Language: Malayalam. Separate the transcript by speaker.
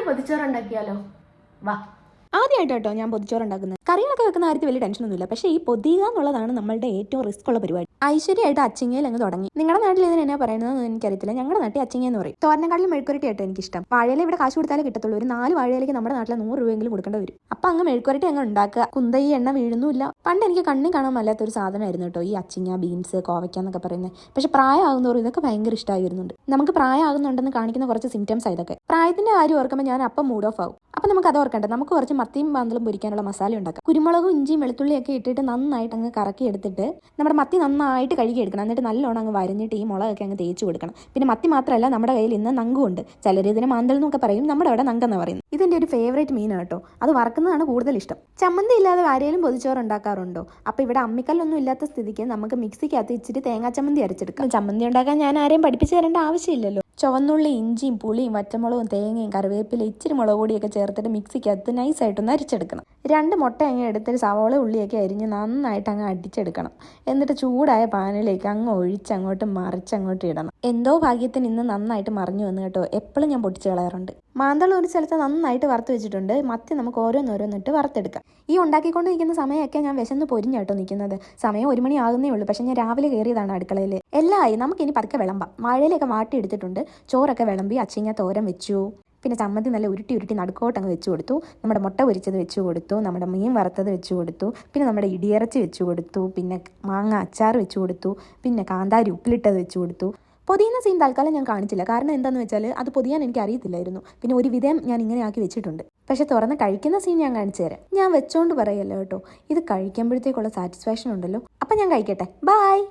Speaker 1: നമുക്കൊരു പൊതിച്ചോറ് ഉണ്ടാക്കിയാലോ വാ
Speaker 2: ആദ്യമായിട്ടോ ഞാൻ പൊതിച്ചോറ് ഉണ്ടാക്കുന്നത്. കറികളൊക്കെ വെക്കുന്ന കാര്യത്തിൽ വലിയ ടെൻഷനൊന്നുമില്ല പക്ഷേ ഈ പൊതിയുക എന്നുള്ളതാണ് നമ്മളുടെ ഏറ്റവും റിസ്ക് ഉള്ള പരിപാടി. ഐശ്വര്യമായിട്ട് അച്ചിങ്ങയിൽ അങ്ങ് തുടങ്ങി. നിങ്ങളുടെ നാട്ടിൽ ഇതിന് എന്നാ പറയുന്നത് എനിക്കറിയത്തില്ല. ഞങ്ങളുടെ നാട്ടിൽ അച്ചിങ്ങ എന്ന് പറയും. തോരനെക്കാട്ടിലും ആയിട്ട് എനിക്കിഷ്ടം. വാഴയില ഇവിടെ കാശ് കൊടുത്താലേ കിട്ടത്തുള്ളൂ. ഒരു നാല് വാഴയിലേക്ക് നമ്മുടെ നാട്ടിൽ നൂറ് രൂപയെങ്കിലും കൊടുക്കേണ്ടി വരും. അപ്പം അങ്ങ് മെഴുക്കുരട്ടി അങ്ങ് ഉണ്ടാക്കുക. കുന്തയി എണ്ണ വീഴുന്നില്ല പണ്ട് എനിക്ക് കണ്ണിൽ കാണാൻ വല്ലാത്ത ഒരു സാധനമായിരുന്നു കേട്ടോ ഈ അച്ചിങ്ങ ബീൻസ് കോവയ്ക്ക എന്നൊക്കെ പറയുന്നത്. പക്ഷെ പ്രായമാകുന്നവരും ഇതൊക്കെ ഭയങ്കര ഇഷ്ടമായി വരുന്നുണ്ട്. നമുക്ക് പ്രായമാകുന്നുണ്ടെന്ന് കാണിക്കുന്ന കുറച്ച് സിംറ്റംസ് ഇതൊക്കെ. പ്രായത്തിന്റെ കാര്യം ഓർക്കുമ്പോൾ ഞാൻ അപ്പം മൂഡ് ഓഫ് ആവും. അപ്പം നമുക്ക് അത് ഓർക്കണ്ട. നമുക്ക് കുറച്ച് മത്തിയും പാന്തലും പൊരിക്കാനുള്ള മസാല ഉണ്ടാക്കാം. കുരുമുളകും ഇഞ്ചിയും വെളുത്തുള്ളിയൊക്കെ ഇട്ടിട്ട് നന്നായിട്ട് അങ്ങ് കറക്കി എടുത്തിട്ട് നമ്മുടെ മത്തി നന്നായിട്ട് കഴുകി എടുക്കണം. എന്നിട്ട് നല്ലോണം അങ്ങ് വരഞ്ഞിട്ട് ഈ മുളകൊക്കെ അങ്ങ് തേച്ച് കൊടുക്കണം. പിന്നെ മത്തി മാത്രമല്ല നമ്മുടെ കയ്യിൽ ഇന്ന് നങ്കുണ്ട്. ചിലർ ഇതിന് മാന്തൽ എന്നൊക്കെ പറയും. നമ്മുടെ അവിടെ നങ്കെന്ന് പറയുന്നത്. ഇതിന്റെ ഒരു ഫേവറേറ്റ് മീനാണ് കേട്ടോ. അത് വറക്കുന്നതാണ് കൂടുതൽ ഇഷ്ടം. ചമ്മന്തി ഇല്ലാതെ ആരെങ്കിലും പൊതിച്ചോറ് ഉണ്ടാക്കാറുണ്ടോ? അപ്പോൾ ഇവിടെ അമ്മിക്കല്ലൊന്നും ഇല്ലാത്ത സ്ഥിതിക്ക് നമുക്ക് മിക്സിക്കകത്ത് ഇച്ചിരി തേങ്ങാ ചമ്മന്തി അരച്ചെടുക്കാം. ചമ്മന്തി ഉണ്ടാക്കാൻ ഞാൻ ആരെയും പഠിപ്പിച്ചു തരേണ്ട ആവശ്യമില്ലല്ലോ. ചുവന്നുള്ളി ഇഞ്ചിയും പുളിയും വറ്റമുളകും തേങ്ങയും കറിവേപ്പില ഇച്ചിരി മുളക് പൊടിയൊക്കെ ചേർത്തിട്ട് മിക്സിക്കകത്ത് നൈസായിട്ടൊന്ന് അരിച്ചെടുക്കണം. രണ്ട് മുട്ട അങ്ങ് എടുത്തിട്ട് സവോള ഉള്ളിയൊക്കെ അരിഞ്ഞ് നന്നായിട്ട് അങ്ങ് അടിച്ചെടുക്കണം. എന്നിട്ട് ചൂടായ പാനിലേക്ക് അങ്ങ് ഒഴിച്ച് അങ്ങോട്ട് മറിച്ച് അങ്ങോട്ട് ഇടണം. എന്തോ ഭാഗ്യത്തിന് ഇന്ന് നന്നായിട്ട് മറിഞ്ഞു വന്നു കേട്ടോ. എപ്പോഴും ഞാൻ പൊട്ടിച്ച് കളയാറുണ്ട്. മാന്തളം ഒരു സ്ഥലത്ത് നന്നായിട്ട് വറുത്ത് വെച്ചിട്ടുണ്ട്. മത്തി നമുക്ക് ഓരോന്നോരോന്നിട്ട് വറുത്തെടുക്കാം. ഈ ഉണ്ടാക്കിക്കൊണ്ട് നിൽക്കുന്ന സമയമൊക്കെ ഞാൻ വിശന്ന് പൊരിഞ്ഞ കേട്ടോ നിൽക്കുന്നത്. സമയം ഒരു മണി ആകുന്നേ ഉള്ളൂ. പക്ഷേ ഞാൻ രാവിലെ കയറിയതാണ് അടുക്കളയിൽ എല്ലാം ആയി നമുക്കിനി പതുക്കെ വിളമ്പാം. വാഴയിലൊക്കെ വാട്ടി എടുത്തിട്ടുണ്ട് ചോറൊക്കെ വിളമ്പി അച്ചിങ്ങ തോരൻ വെച്ചു. പിന്നെ ചമ്മന്തി നല്ല ഉരുട്ടി ഉരുട്ടി നടുക്കോട്ട് അങ്ങ് വെച്ച് കൊടുത്തു. നമ്മുടെ മുട്ട പൊരിച്ചത് വെച്ച് കൊടുത്തു. നമ്മുടെ മീൻ വറുത്തത് വെച്ച് കൊടുത്തു. പിന്നെ നമ്മുടെ ഇടിയിറച്ചി വെച്ച് കൊടുത്തു. പിന്നെ മാങ്ങ അച്ചാർ വെച്ച് കൊടുത്തു. പിന്നെ കാന്താരി ഉപ്പിലിട്ടത് വെച്ച് കൊടുത്തു. പൊതിയുന്ന സീൻ തൽക്കാലം ഞാൻ കാണിച്ചില്ല. കാരണം എന്താണെന്ന് വെച്ചാൽ അത് പൊതിയാൻ എനിക്ക് അറിയത്തില്ലായിരുന്നു. പിന്നെ ഒരു വിധം ഞാൻ ഇങ്ങനെ ആക്കി വെച്ചിട്ടുണ്ട്. പക്ഷെ തുറന്ന് കഴിക്കുന്ന സീൻ ഞാൻ കാണിച്ചു തരാം. ഞാൻ വെച്ചോണ്ട് പറയല്ലോ കേട്ടോ. ഇത് കഴിക്കുമ്പോഴത്തേക്കുള്ള സാറ്റിസ്ഫാക്ഷൻ ഉണ്ടല്ലോ. അപ്പം ഞാൻ കഴിക്കട്ടെ. ബായ്